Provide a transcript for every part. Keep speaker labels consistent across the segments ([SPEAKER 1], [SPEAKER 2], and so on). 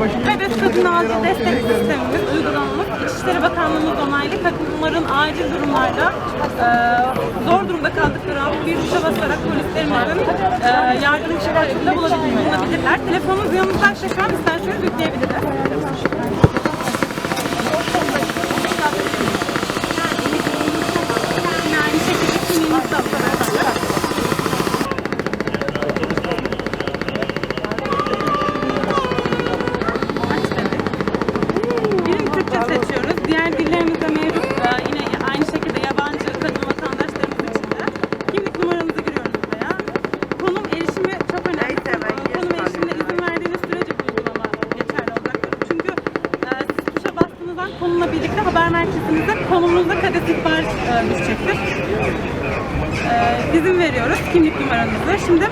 [SPEAKER 1] Hedef Kadın Acil Destek Sistemimiz uygulanmış. İçişleri Bakanlığımız onaylı kadınların acil durumlarda e, zor durumda kaldıkları an bir tuşa basarak polislerimizin e, yardım şikayetinde bulabilirler. Telefonumuz yanımızda şaka isterseniz yükleyebiliriz. E, düşecektir. E, izin veriyoruz kimlik numaranızı. Şimdi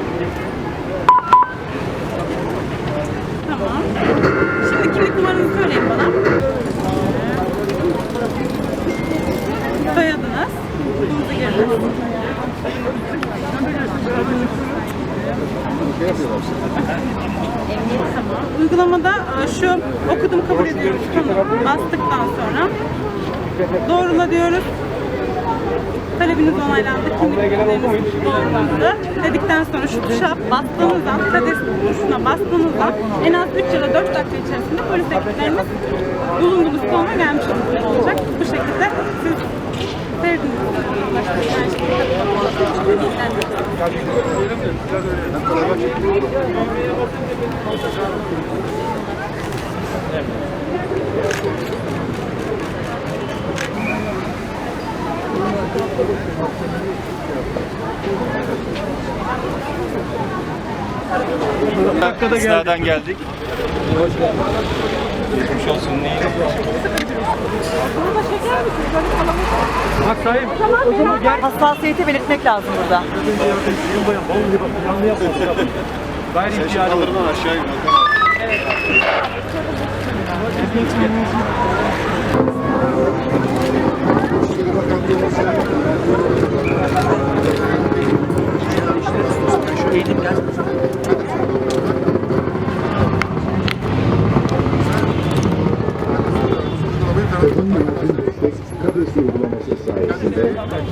[SPEAKER 1] Tamam. Şimdi kimlik numaranızı söyleyin bana. Soyadınız. Kutumuzu girdiniz. Tamam. Uygulamada e, şu okudum kabul ediyoruz butonuna bastıktan sonra doğrula diyoruz. Talebiniz onaylandı, kimlik bilgileriniz doğrulandı. Dedikten sonra şu tuşa bastığınızdan, kades tuşuna bastığınızdan en az 3 ya da 4 dakika içerisinde polis ekiplerimiz bulunduğunuz konuma gelmiş olacak. Bu şekilde siz bir
[SPEAKER 2] dakikada geldik. Nereden geldik? Geçmiş olsun. Neyin?
[SPEAKER 3] Bak sahip. O zaman gel.
[SPEAKER 4] Hassasiyeti belirtmek lazım burada.
[SPEAKER 3] Gayri ihtiyari.
[SPEAKER 2] Kaldırımdan aşağı in.
[SPEAKER 5] Kadın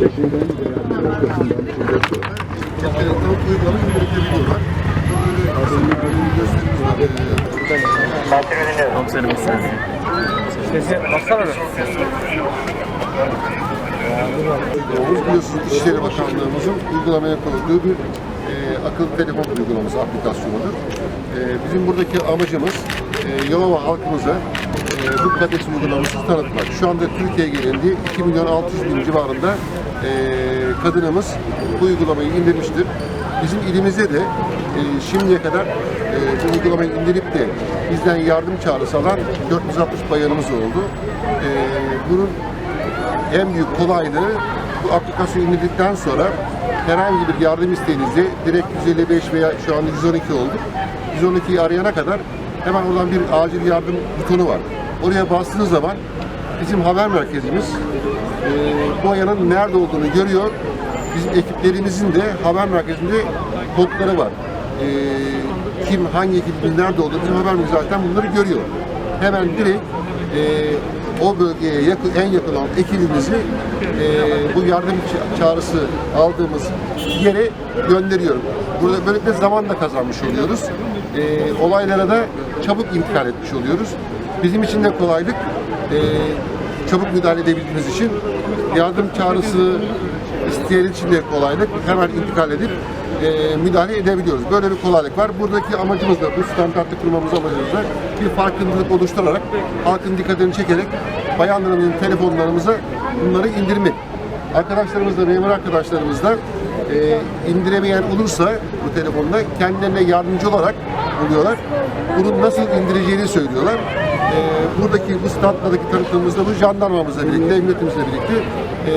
[SPEAKER 5] eşinden veya bir
[SPEAKER 6] Bakanlığımızın uygulamaya koyduğu bir e, akıllı telefon uygulaması aplikasyonudur. E, bizim buradaki amacımız e, Yalova halkımıza e, bu kades uygulamasını tanıtmak. Şu anda Türkiye genelinde 2 milyon 600 bin civarında e, kadınımız bu uygulamayı indirmiştir. Bizim ilimizde de e, şimdiye kadar bu uygulamayı indirip de bizden yardım çağrısı alan 460 bayanımız oldu. Bunun en büyük kolaylığı bu aplikasyonu indirdikten sonra herhangi bir yardım isteğinizde direkt 155 veya şu anda 112 olduk. 112'yi arayana kadar hemen oradan bir acil yardım butonu var. Oraya bastığınız zaman bizim haber merkezimiz e, bu bayanın nerede olduğunu görüyor. Bizim ekiplerimizin de haber merkezinde kodları var. E, kim, hangi ekibin nerede olduğunu bizim haber merkezi zaten bunları görüyor. Hemen direkt e, o bölgeye yakın, en yakın olan ekibimizi e, bu yardım ça- çağrısı aldığımız yere gönderiyorum. Burada böylelikle zaman da kazanmış oluyoruz. E, olaylara da çabuk intikal etmiş oluyoruz. Bizim için de kolaylık e, çabuk müdahale edebildiğimiz için yardım çağrısı isteyen için de kolaylık. Hemen intikal edip e, müdahale edebiliyoruz. Böyle bir kolaylık var. Buradaki amacımız da bu standartı kurmamız amacımız da bir farkındalık oluşturarak halkın dikkatini çekerek bayanlarımızın telefonlarımıza bunları indirmek. Arkadaşlarımız da, memur arkadaşlarımız da e, indiremeyen olursa bu telefonda kendilerine yardımcı olarak buluyorlar. Bunu nasıl indireceğini söylüyorlar. E, buradaki bu standlardaki tanıtımımızda bu jandarmamızla birlikte, emniyetimizle birlikte e,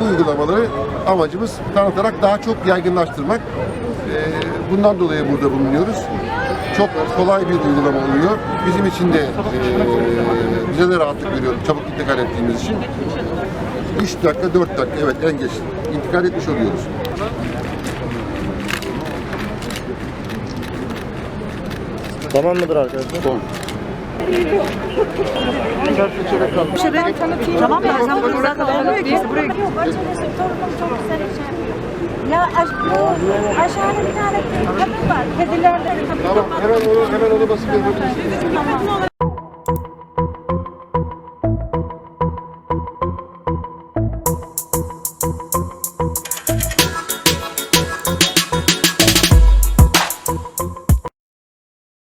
[SPEAKER 6] bu uygulamaları amacımız tanıtarak daha çok yaygınlaştırmak. E, bundan dolayı burada bulunuyoruz. Çok kolay bir uygulama oluyor. Bizim için de e, bize de rahatlık veriyor çabuk intikal ettiğimiz için. 3 dakika, 4 dakika evet en geç intikal etmiş oluyoruz.
[SPEAKER 7] Tamam mıdır arkadaşlar? Tamam.
[SPEAKER 6] Güzel seçerek kalmış.
[SPEAKER 4] Tamam da sen bunu zaten olmuyor ki. İşte buraya
[SPEAKER 1] Açıkçası torunum çok güzel şey. Ya aş, bu aşağıda bir tane kadın var. Kedilerden
[SPEAKER 6] Tamam hemen onu hemen onu basıp yapabilirsiniz.
[SPEAKER 8] Bir olarak